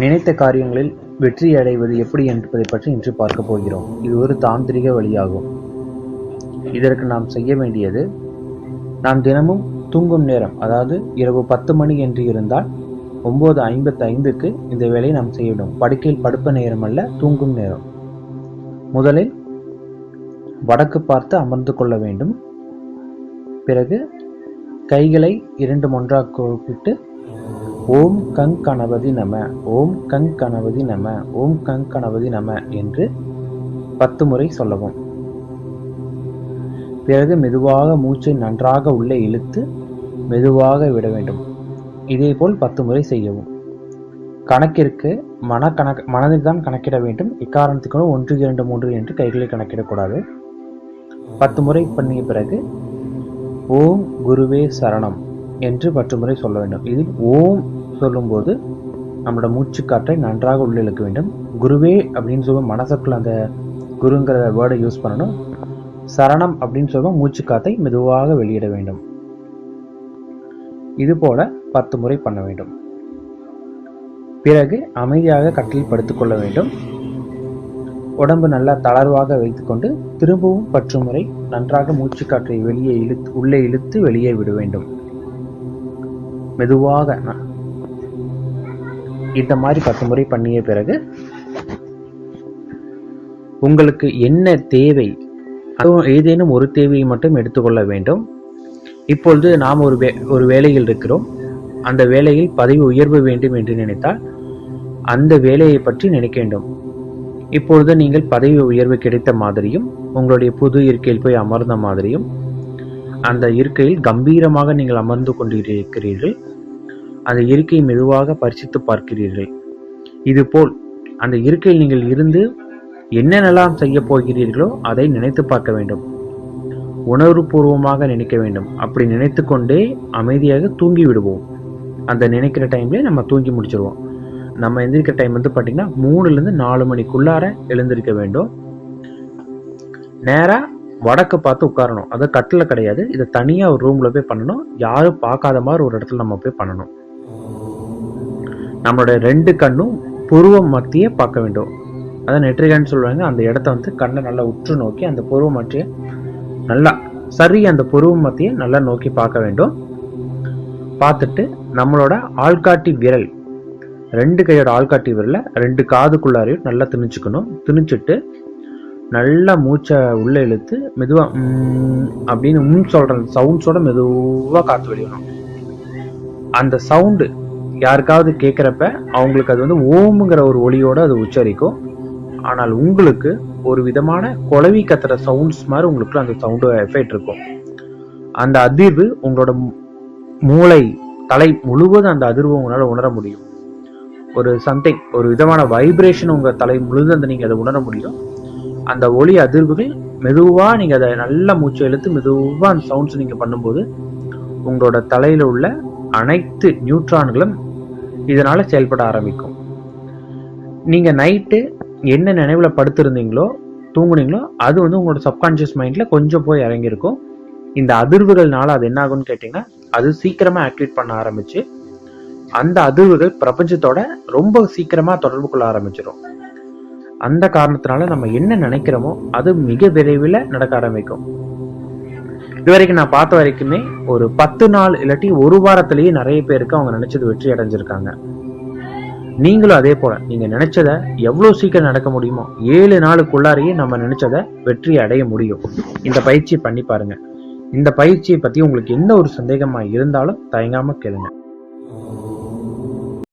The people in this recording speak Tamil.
நினைத்த காரியங்களில் வெற்றி அடைவது எப்படி என்பதை பற்றி இன்று பார்க்க போகிறோம். இது ஒரு தாந்திரிக வழியாகும். இதற்கு நாம் செய்ய வேண்டியது நாம் தினமும் தூங்கும் நேரம் அதாவது இரவு பத்து மணி என்று இருந்தால் ஒம்பது ஐம்பத்தி ஐந்துக்கு இந்த வேலையை நாம் செய்யணும். படுக்கையில் படுப்ப நேரம் அல்ல தூங்கும் நேரம். முதலில் வடக்கு பார்த்து அமர்ந்து கொள்ள வேண்டும். பிறகு கைகளை இரண்டு ஒன்றாக கூப்பிட்டு ஓம் கங் கணபதி நம ஓம் கங் கணபதி நம ஓம் கங் கணபதி நம என்று பத்து முறை சொல்லவும். பிறகு மெதுவாக மூச்சை நன்றாக உள்ளே இழுத்து மெதுவாக விட வேண்டும். இதேபோல் பத்து முறை செய்யவும். கணக்கிற்கு மனக்கணக்கு மனதில் தான் கணக்கிட வேண்டும். இக்காரணத்துக்கு ஒன்று இரண்டு மூன்று என்று கைகளை கணக்கிடக்கூடாது. பத்து முறை பண்ணிய பிறகு ஓம் குருவே சரணம் என்று பத்து முறை சொல்ல வேண்டும். இதில் ஓம் சொல்லும்போது நம்மளோட மூச்சு காற்றை நன்றாக உள்ளிழுக்க வேண்டும். குருவே அப்படின்னு சொல்லுவோம் மனசுக்குள்ள அந்த குருங்கிற வேர்டை யூஸ் பண்ணணும். சரணம் அப்படின்னு சொல்லுவோம் காற்றை மெதுவாக வெளியிட வேண்டும். இது போல பத்து முறை பண்ண வேண்டும். பிறகு அமைதியாக கட்டில் படுத்துக்கொள்ள வேண்டும். உடம்பு நல்லா தளர்வாக வைத்துக்கொண்டு திரும்பவும் பற்று முறை நன்றாக மூச்சு காற்றை வெளியே இழுத்து உள்ளே இழுத்து வெளியே விட வேண்டும். மெதுவாக இந்த மாதிரி பத்து முறை பண்ணிய பிறகு உங்களுக்கு என்ன தேவை? அதுவும் ஏதேனும் ஒரு தேவையை மட்டும் எடுத்துக்கொள்ள வேண்டும். இப்பொழுது நாம் ஒரு வே ஒரு வேலையில் இருக்கிறோம். அந்த வேலையில் பதவி உயர்வு வேண்டும் என்று நினைத்தால் அந்த வேலையை பற்றி நினைக்க வேண்டும். இப்பொழுது நீங்கள் பதவி உயர்வு கிடைத்த மாதிரியும் உங்களுடைய புது இருக்கையில் போய் அமர்ந்த மாதிரியும் அந்த இருக்கையில் கம்பீரமாக நீங்கள் அமர்ந்து கொண்டிருக்கிறீர்கள். அந்த இருக்கையை மெதுவாக பரிசித்து பார்க்கிறீர்கள். இதுபோல் அந்த இருக்கையில் நீங்கள் இருந்து என்னென்னலாம் செய்ய போகிறீர்களோ அதை நினைத்து பார்க்க வேண்டும். உணர்வுபூர்வமாக நினைக்க வேண்டும். அப்படி நினைத்து கொண்டே அமைதியாக தூங்கி விடுவோம். அந்த நினைக்கிற டைம்லேயே நம்ம தூங்கி முடிச்சிருவோம். நம்ம எந்திரிக்கிற டைம் வந்து பார்த்தீங்கன்னா மூணுலேருந்து நாலு மணிக்குள்ளார எழுந்திருக்க வேண்டும். நேராக வடக்கு பார்த்து உட்காரணும். அது கட்டில் கிடையாது. இதை தனியாக ஒரு ரூமில் போய் பண்ணணும். யாரும் பார்க்காத மாதிரி ஒரு இடத்துல நம்ம போய் பண்ணணும். நம்மளுடைய ரெண்டு கண்ணும் புருவம் மத்தியே பார்க்க வேண்டும். அதான் நெற்றிகன்னு சொல்லுவாங்க அந்த இடத்த வந்து கண்ணை நல்லா உற்று நோக்கி அந்த புருவம் மத்திய நல்லா சரி அந்த புருவம் மத்திய நல்லா நோக்கி பார்க்க வேண்டும். பார்த்துட்டு நம்மளோட ஆள்காட்டி விரல் ரெண்டு கையோட ஆள்காட்டி விரலை ரெண்டு காதுக்குள்ளாரையும் நல்லா திணிச்சுக்கணும். திணிச்சிட்டு நல்லா மூச்சை உள்ளே இழுத்து மெதுவாக அப்படின்னு சொல்கிற சவுண்ட்ஸோட மெதுவாக காற்று வெளியிடணும் அந்த சவுண்டு யாருக்காவது கேட்குறப்ப அவங்களுக்கு அது வந்து ஓமுங்கிற ஒரு ஒளியோடு அது உச்சரிக்கும். ஆனால் உங்களுக்கு ஒரு விதமான குழவி கத்துற சவுண்ட்ஸ் மாதிரி உங்களுக்கு அந்த சவுண்டு எஃபெக்ட் இருக்கும். அந்த அதிர்வு உங்களோட மூளை தலை முழுவதும் அந்த அதிர்வு உங்களால் உணர முடியும். ஒரு சம்திங் ஒரு விதமான வைப்ரேஷன் உங்கள் தலை முழுதும் அந்த நீங்கள் அதை உணர முடியும். அந்த ஒளி அதிர்வுகள் மெதுவாக நீங்கள் அதை நல்லா மூச்சு இழுத்து மெதுவாக அந்த சவுண்ட்ஸ் நீங்கள் பண்ணும்போது உங்களோட தலையில் உள்ள அனைத்து நியூட்ரான்களும் இதனால செயல்பட ஆரம்பிக்கும். நீங்க நைட்டு என்ன நினைவுல படுத்திருந்தீங்களோ தூங்குனீங்களோ அது வந்து உங்களோட சப்கான்ஷியஸ் மைண்ட்ல கொஞ்சம் போய் இறங்கியிருக்கும். இந்த அதிர்வுகள்னால அது என்ன ஆகும்னு கேட்டிங்கன்னா அது சீக்கிரமா ஆக்டிவேட் பண்ண ஆரம்பிச்சு அந்த அதிர்வுகள் பிரபஞ்சத்தோட ரொம்ப சீக்கிரமா தொடர்பு கொள்ள ஆரம்பிச்சிடும் அந்த காரணத்தினால நம்ம என்ன நினைக்கிறோமோ அது மிக விரைவில் நடக்க ஆரம்பிக்கும். இதுவரைக்கும் நான் பார்த்த வரைக்குமே ஒரு பத்து நாள் இல்லாட்டி ஒரு வாரத்திலேயே நிறைய பேருக்கு அவங்க நினைச்சது வெற்றி அடைஞ்சிருக்காங்க. நீங்களும் அதே போல நீங்க நினைச்சத எவ்வளவு சீக்கிரம் நடக்க முடியுமோ ஏழு நாளுக்குள்ளாரையே நம்ம நினைச்சத வெற்றி அடைய முடியும். இந்த பயிற்சியை பண்ணி பாருங்க. இந்த பயிற்சியை பத்தி உங்களுக்கு எந்த ஒரு சந்தேகமா இருந்தாலும் தயங்காம கேளுங்க.